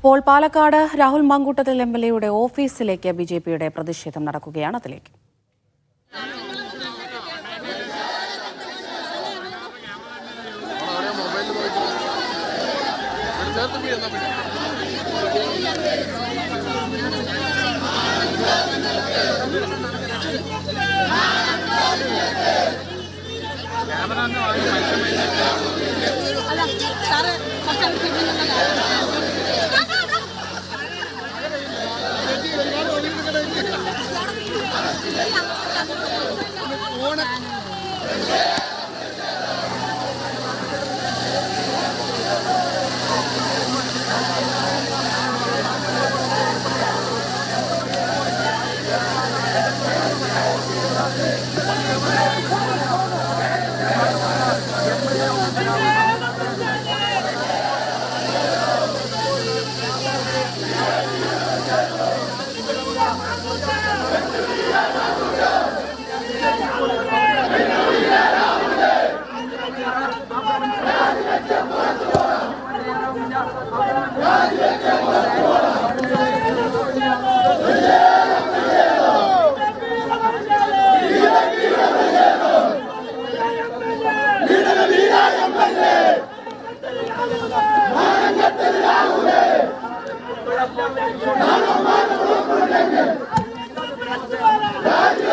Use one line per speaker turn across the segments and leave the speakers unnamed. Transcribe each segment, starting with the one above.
ഇപ്പോൾ Palakkad Rahul Mamkootathil M L എയുടെ ഓഫീസിലേക്ക് ബി ജെ പിയുടെ പ്രതിഷേധം നടക്കുകയാണ് അതിലേക്ക്.
അല്ല സാറ് Vâng Thank you.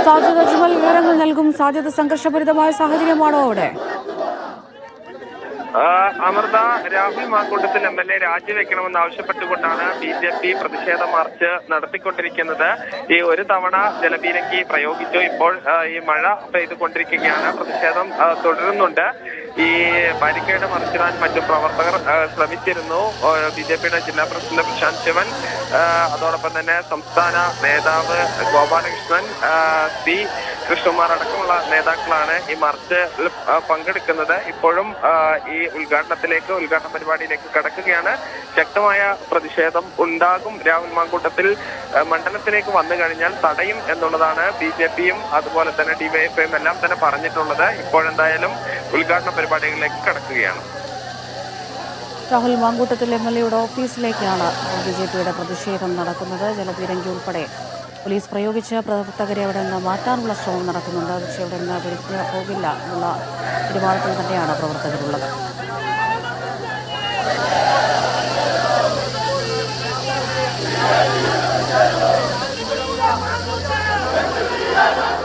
സാധ്യത വിവരങ്ങൾ നൽകും സാധ്യത സംഘർഷഭരിതമായ സാഹചര്യമാണോ അവിടെ?
Amrita Rahul Mamkoottathil M L A രാജിവെക്കണമെന്ന് ആവശ്യപ്പെട്ടുകൊണ്ടാണ് ബി ജെ പി പ്രതിഷേധ മാർച്ച് നടത്തിക്കൊണ്ടിരിക്കുന്നത്. ഈ ഒരു തവണ ജലപീരങ്കി പ്രയോഗിച്ചു. ഇപ്പോൾ ഈ മഴ പെയ്തുകൊണ്ടിരിക്കുകയാണ്. പ്രതിഷേധം തുടരുന്നുണ്ട്. ഈ ബാരിക്കേഡ് മറിച്ചിടാൻ മറ്റു പ്രവർത്തകർ ശ്രമിച്ചിരുന്നു. ബി ജെ പിയുടെ ജില്ലാ പ്രസിഡന്റ് പ്രശാന്ത് ശിവൻ അതോടൊപ്പം തന്നെ സംസ്ഥാന നേതാവ് ഗോപാലകൃഷ്ണൻ സി കൃഷ്ണകുമാർ അടക്കമുള്ള നേതാക്കളാണ് ഈ മാർച്ചിൽ പങ്കെടുക്കുന്നത്. ഇപ്പോഴും ഈ ഉദ്ഘാടനത്തിലേക്ക് ഉദ്ഘാടന പരിപാടിയിലേക്ക് കടക്കുകയാണ്. ശക്തമായ പ്രതിഷേധം ഉണ്ടാകും. രാഹുൽ മാങ്കൂട്ടത്തിൽ മണ്ഡലത്തിലേക്ക് വന്നു കഴിഞ്ഞാൽ തടയും എന്നുള്ളതാണ് ബി ജെ പിയും അതുപോലെ തന്നെ ഡിവൈഎഫ്ഐയും എല്ലാം തന്നെ പറഞ്ഞിട്ടുള്ളത്. ഇപ്പോഴെന്തായാലും ഉദ്ഘാടന പരിപാടികളിലേക്ക് കടക്കുകയാണ്.
രാഹുൽ മാങ്കൂട്ടത്തിൽ എം എൽ എയുടെ ഓഫീസിലേക്കാണ് ബി ജെ പിയുടെ പ്രതിഷേധം നടക്കുന്നത്. ജലപീരങ്കി ഉൾപ്പെടെ പോലീസ് പ്രയോഗിച്ച് പ്രവർത്തകരെ അവിടെ നിന്ന് മാറ്റാനുള്ള ശ്രമം നടക്കുന്നുണ്ട്. പക്ഷേ അവിടെ നിന്ന് വിളിക്കുക പോകില്ല എന്നുള്ള തീരുമാനത്തിൽ തന്നെയാണ് പ്രവർത്തകരുള്ളത്. Thank